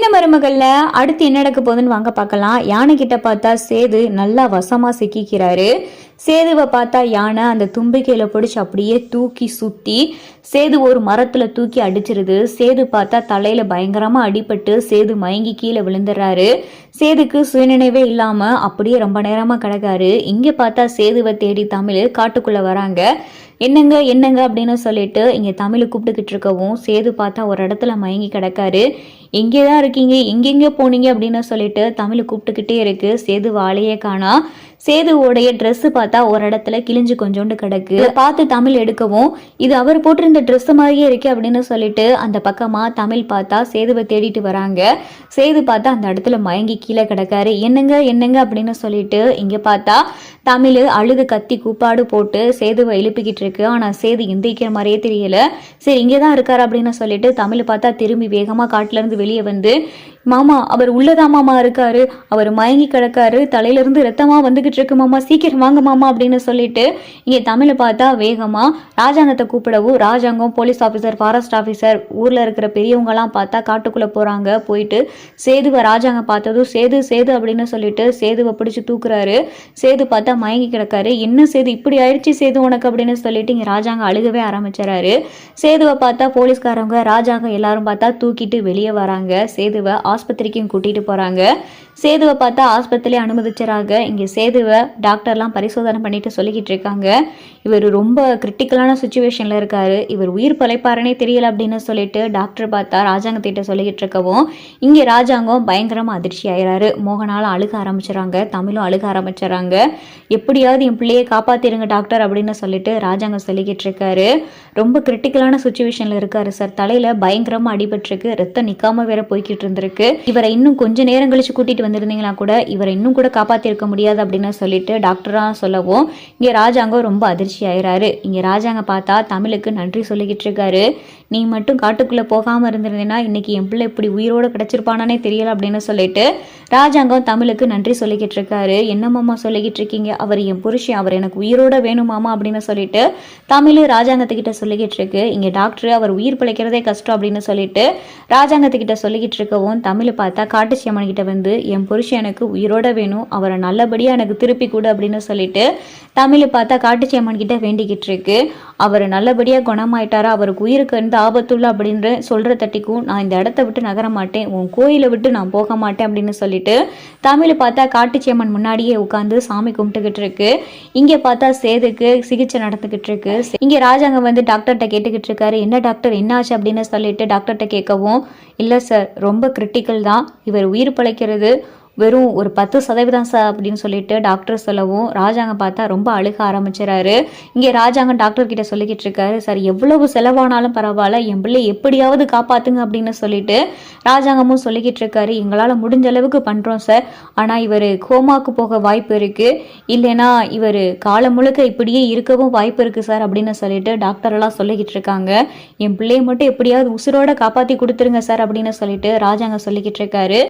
சின்ன மருமகள்ல அடுத்து என்ன நடக்க போகுதுன்னு வாங்க பார்க்கலாம். யானை கிட்ட பார்த்தா சேது நல்லா வசமா சிக்கிக்கிறாரு. சேதுவை பார்த்தா யானை அந்த தும்பிக்கையில பிடிச்சி அப்படியே தூக்கி சுத்தி சேது ஒரு மரத்துல தூக்கி அடிச்சிருது. சேது பார்த்தா தலையில பயங்கரமா அடிபட்டு சேது மயங்கி கீழே விழுந்துடுறாரு சேதுக்கு சுயநினைவே இல்லாம அப்படியே ரொம்ப நேரமா கிடக்காரு. இங்க பார்த்தா சேதுவை தேடி தமிழ் காட்டுக்குள்ள வராங்க. என்னங்க என்னங்க அப்படின்னு சொல்லிட்டு இங்கே தமிழ் கூப்பிட்டுக்கிட்டு இருக்கவும் சேது பார்த்தா ஒரு இடத்துல மயங்கி கிடக்காரு. எங்கே தான் இருக்கீங்க? எங்கெங்கே போனீங்க? அப்படின்னு சொல்லிட்டு தமிழ் கூப்பிட்டுக்கிட்டே இருக்கு சேது வாழையே காணா. சேதுவோடைய ட்ரெஸ்ஸு பார்த்தா ஒரு இடத்துல கிழிஞ்சு கொஞ்சோண்டு கிடக்கு. இதை பார்த்து தமிழ் எடுக்கவும் இது அவர் போட்டிருந்த ட்ரெஸ் மாதிரியே இருக்கு அப்படின்னு சொல்லிட்டு அந்த பக்கமாக தமிழ் பார்த்தா சேதுவை தேடிட்டு வராங்க. சேது பார்த்தா அந்த இடத்துல மயங்கி கீழே கிடக்காரு. என்னங்க என்னங்க அப்படின்னு சொல்லிட்டு இங்கே பார்த்தா தமிழ் அழுது கத்தி கூப்பாடு போட்டு சேதுவை எழுப்பிக்கிட்டு இருக்கு. ஆனால் சேது எந்திரிக்கிற மாதிரியே தெரியல. சரி இங்கே தான் இருக்காரு அப்படின்னு சொல்லிட்டு தமிழ் பார்த்தா திரும்பி வேகமாக காட்டிலேருந்து வெளியே வந்து மாமா அவர் உள்ளதா மாமா இருக்காரு? அவர் மயங்கி கிடக்காரு. தலையிலிருந்து ரத்தமாக வந்துக்கிட்டு வந்துகிட்டு இருக்கு மாமா. சீக்கிரம் வாங்க மாமா அப்படின்னு சொல்லிட்டு இங்கே தமிழை பார்த்தா வேகமாக ராஜாங்கத்தை கூப்பிடவும் Rajangam police officer forest officer ஊரில் இருக்கிற பெரியவங்கலாம் பார்த்தா காட்டுக்குள்ளே போகிறாங்க போயிட்டு சேதுவை ராஜாங்க பார்த்ததும் சேது சேது அப்படின்னு சொல்லிட்டு சேதுவை பிடிச்சி தூக்குறாரு. சேது பார்த்தா மயங்கி கிடக்காரு. என்ன சேது இப்படி ஆயிடுச்சு சேது உனக்கு அப்படின்னு சொல்லிட்டு இங்கே ராஜாங்க அழுகவே ஆரம்பிச்சிடறாரு சேதுவை பார்த்தா போலீஸ்காரங்க ராஜாங்க எல்லாரும் பார்த்தா தூக்கிட்டு வெளியே வராங்க. சேதுவை ஆஸ்பத்திரிக்கும் கூட்டிட்டு போறாங்க. சேதுவை பார்த்தா ஆஸ்பத்திரியிலே அனுமதிச்சுறாங்க இங்கே சேதுவை டாக்டர்லாம் பரிசோதனை பண்ணிட்டு சொல்லிக்கிட்டு இருக்காங்க. இவர் ரொம்ப கிரிட்டிக்கலான சுச்சுவேஷனில் இருக்காரு. இவர் உயிர் பழைப்பாருனே தெரியல அப்படின்னு சொல்லிட்டு டாக்டர் பார்த்தா ராஜாங்கத்திட்ட சொல்லிக்கிட்டு இருக்கவும் இங்கே ராஜாங்கம் பயங்கரமாக அதிர்ச்சி ஆயிறாரு. மோகனாலும் அழுக ஆரம்பிச்சிடறாங்க தமிழும் அழுக ஆரம்பிச்சிடறாங்க எப்படியாவது என் பிள்ளையை காப்பாத்திருங்க டாக்டர் அப்படின்னு சொல்லிட்டு ராஜாங்கம் சொல்லிக்கிட்டு இருக்காரு. ரொம்ப கிரிட்டிக்கலான சுச்சுவேஷனில் இருக்காரு சார். தலையில் பயங்கரமாக அடிபட்டிருக்கு. ரத்தம் நிக்காம வேற போய்கிட்டு இருந்திருக்கு. இவரை இன்னும் கொஞ்ச நேரம் கழிச்சு கூட்டிட்டு வந்திருந்தீங்களா கூட இவரை இன்னும் கூட காப்பாத்திருக்க முடியாது அப்படின்னு சொல்லிட்டு டாக்டரா சொல்லவும் இங்க ராஜாங்கம் ரொம்ப அதிர்ச்சி ஆயிறாரு. இங்க ராஜாங்க பார்த்தா தமிழுக்கு நன்றி சொல்லிக்கிட்டு இருக்காரு. நீ மட்டும் காட்டுக்குள்ள போகாம இருந்திருந்தேன்னா இன்னைக்கு என் பிள்ளை இப்படி உயிரோட கிடைச்சிருப்பானே தெரியல அப்படின்னு சொல்லிட்டு ராஜாங்கம் தமிழுக்கு நன்றி சொல்லிக்கிட்டு இருக்காரு. என்ன சொல்லிக்கிட்டு இருக்கீங்க? அவர் என் புருஷன் அவர் எனக்கு உயிரோட வேணுமாமா அப்படின்னு சொல்லிட்டு தமிழ் ராஜாங்கத்துக்கிட்ட சொல்லிக்கிட்டு இருக்கு. இங்க டாக்டர் அவர் உயிர் பிழைக்கிறதே கஷ்டம் அப்படின்னு சொல்லிட்டு ராஜாங்கத்துக்கிட்ட சொல்லிக்கிட்டு இருக்கவும் தமிழ் பார்த்தா காட்டுச்சியம்மன் கிட்ட வந்து என் புருஷன் எனக்கு உயிரோட வேணும் அவரை நல்லபடியாக எனக்கு திருப்பி கொடு அப்படின்னு சொல்லிட்டு தமிழை பார்த்தா காட்டுச்சியம்மன் கிட்ட வேண்டிக்கிட்டு இருக்கு. அவர் நல்லபடியாக குணமாயிட்டாரா அவருக்கு உயிருக்கு எந்த ஆபத்துள்ள அப்படின்ற சொல்கிற தட்டிக்கும் நான் இந்த இடத்த விட்டு நகர மாட்டேன் உன் கோயிலை விட்டு நான் போக மாட்டேன் அப்படின்னு சொல்லிட்டு தமிழை பார்த்தா காட்டுச்சியம்மன் முன்னாடியே உட்காந்து சாமி கும்பிட்டுக்கிட்டு இருக்கு. இங்கே பார்த்தா சேதுக்கு சிகிச்சை நடந்துக்கிட்டு இருக்கு. இங்கே ராஜாங்க வந்து டாக்டர்கிட்ட கேட்டுக்கிட்டு இருக்காரு. என்ன டாக்டர் என்னாச்சு அப்படின்னு சொல்லிட்டு டாக்டர்கிட்ட கேட்கவும் இல்லை சார் ரொம்ப கிரிட்டிக்கல் தான். இவர் உயிர் பிழைக்கிறது. வெறும் ஒரு பத்து சதவீதம் சார் அப்படின்னு சொல்லிட்டு டாக்டர் சொல்லவும் ராஜாங்க பார்த்தா ரொம்ப அழுக ஆரம்பிச்சிடறாரு இங்கே ராஜாங்க டாக்டர் கிட்ட சொல்லிக்கிட்டு இருக்காரு சார் எவ்வளவு செலவானாலும் பரவாயில்ல என் பிள்ளை எப்படியாவது காப்பாத்துங்க அப்படின்னு சொல்லிட்டு ராஜாங்கமும் சொல்லிக்கிட்டு இருக்காரு. எங்களால் முடிஞ்ச அளவுக்கு பண்ணுறோம் சார். ஆனால் இவர் கோமாக்கு போக வாய்ப்பு இருக்கு. இல்லைன்னா இவர் காலம் முழுக்க இப்படியே இருக்கவும் வாய்ப்பு இருக்கு சார் அப்படின்னு சொல்லிட்டு டாக்டர் எல்லாம் சொல்லிக்கிட்டு இருக்காங்க. என் பிள்ளையை மட்டும் எப்படியாவது உசுரோட காப்பாற்றி கொடுத்துருங்க சார் அப்படின்னு சொல்லிட்டு ராஜாங்க சொல்லிக்கிட்டு இருக்காரு.